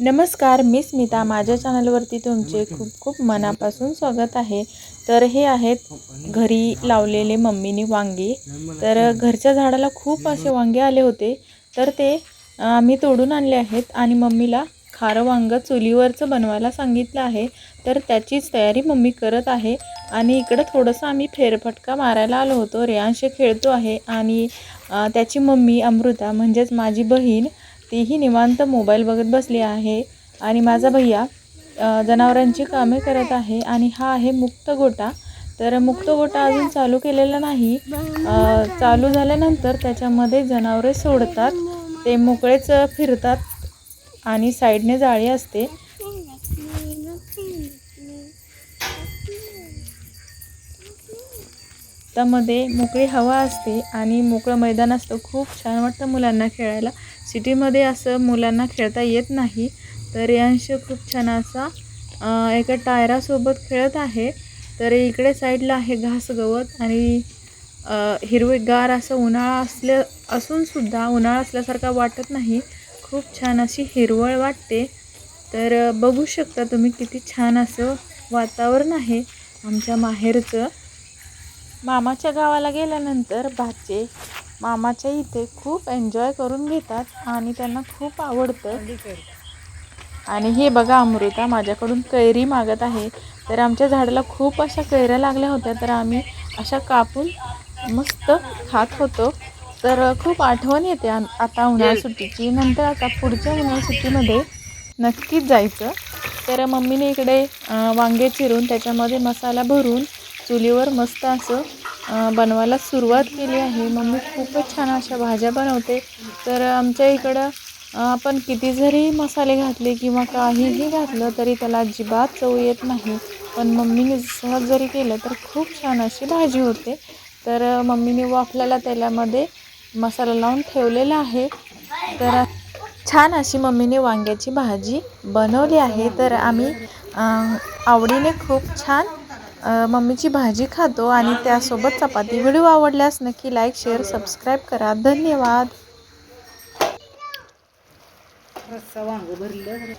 नमस्कार मी स्मिता. माझ्या चॅनलवरती तुमचे खूप खूप मनापासून स्वागत आहे. तर हे आहेत घरी लावलेले मम्मीने वांगी. तर घरच्या झाडाला खूप असे वांगे आले होते. तर ते आम्ही तोडून आणले आहेत आणि मम्मीला खारं वांगं चुलीवरचं बनवायला सांगितलं आहे. तर त्याचीच तयारी मम्मी करत आहे. आणि इकडं थोडंसं आम्ही फेरफटका मारायला आलो होतो. रेयांश खेळतो आहे आणि त्याची मम्मी अमृता म्हणजेच माझी बहीण तीही निवांत मोबाईल बघत बसली आहे. आणि माझा भैया जनावरांची कामे करत आहे आणि हा आहे मुक्त गोटा. तर मुक्त गोटा अजून चालू केलेला नाही. चालू झाल्यानंतर त्याच्यामध्ये जनावरे सोडतात. ते मोकळेच फिरतात आणि साईडने जाळी असते. त्यामध्ये मोकळी हवा असते आणि मोकळं मैदान असतं. खूप छान वाटतं मुलांना खेळायला. सिटीमध्ये असं मुलांना खेळता येत नाही तर यांश खूप छान असा एका टायरासोबत खेळत आहे. तर इकडे साईडला आहे घास गवत आणि हिरवेगार असं उन्हाळा असल्या असूनसुद्धा उन्हाळा असल्यासारखा वाटत नाही. खूप छान अशी हिरवळ वाटते. तर बघू शकता तुम्ही किती छान असं वातावरण आहे आमच्या माहेरचं. मामाच्या गावाला गेल्यानंतर भाचे मामाच्या इथे खूप एन्जॉय करून घेतात आणि त्यांना खूप आवडतं. आणि हे बघा अमृता माझ्याकडून कैरी मागत आहे. तर आमच्या झाडाला खूप अशा कैऱ्या लागल्या होत्या तर आम्ही अशा कापून मस्त खात होतो. तर खूप आठवण येते आता उन्हाळा सुट्टीची. नंतर आता पुढच्या उन्हाळा सुट्टीमध्ये नक्कीच जायचं. तर मम्मीने इकडे वांगे चिरून त्याच्यामध्ये मसाला भरून चुलीवर मस्त असं बनवायला सुरुवात केली आहे. मम्मी खूपच छान अशा भाज्या बनवते. तर आमच्या इकडं आपण किती जरी मसाले घातले किंवा काहीही घातलं तरी त्याला अजिबात चव येत नाही. पण मम्मीने सहज जरी केलं तर खूप छान अशी भाजी होते. तर मम्मीने वाफल्याला तेलामध्ये मसाला लावून ठेवलेला आहे. तर छान अशी मम्मीने वांग्याची भाजी बनवली आहे. तर आम्ही आवडीने खूप छान मम्मीची भाजी खातो आणि त्यासोबत चपाती. व्हिडिओ आवडल्यास नक्की लाईक शेअर सबस्क्राईब करा. धन्यवाद. भरलं.